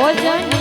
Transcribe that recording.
ભોજન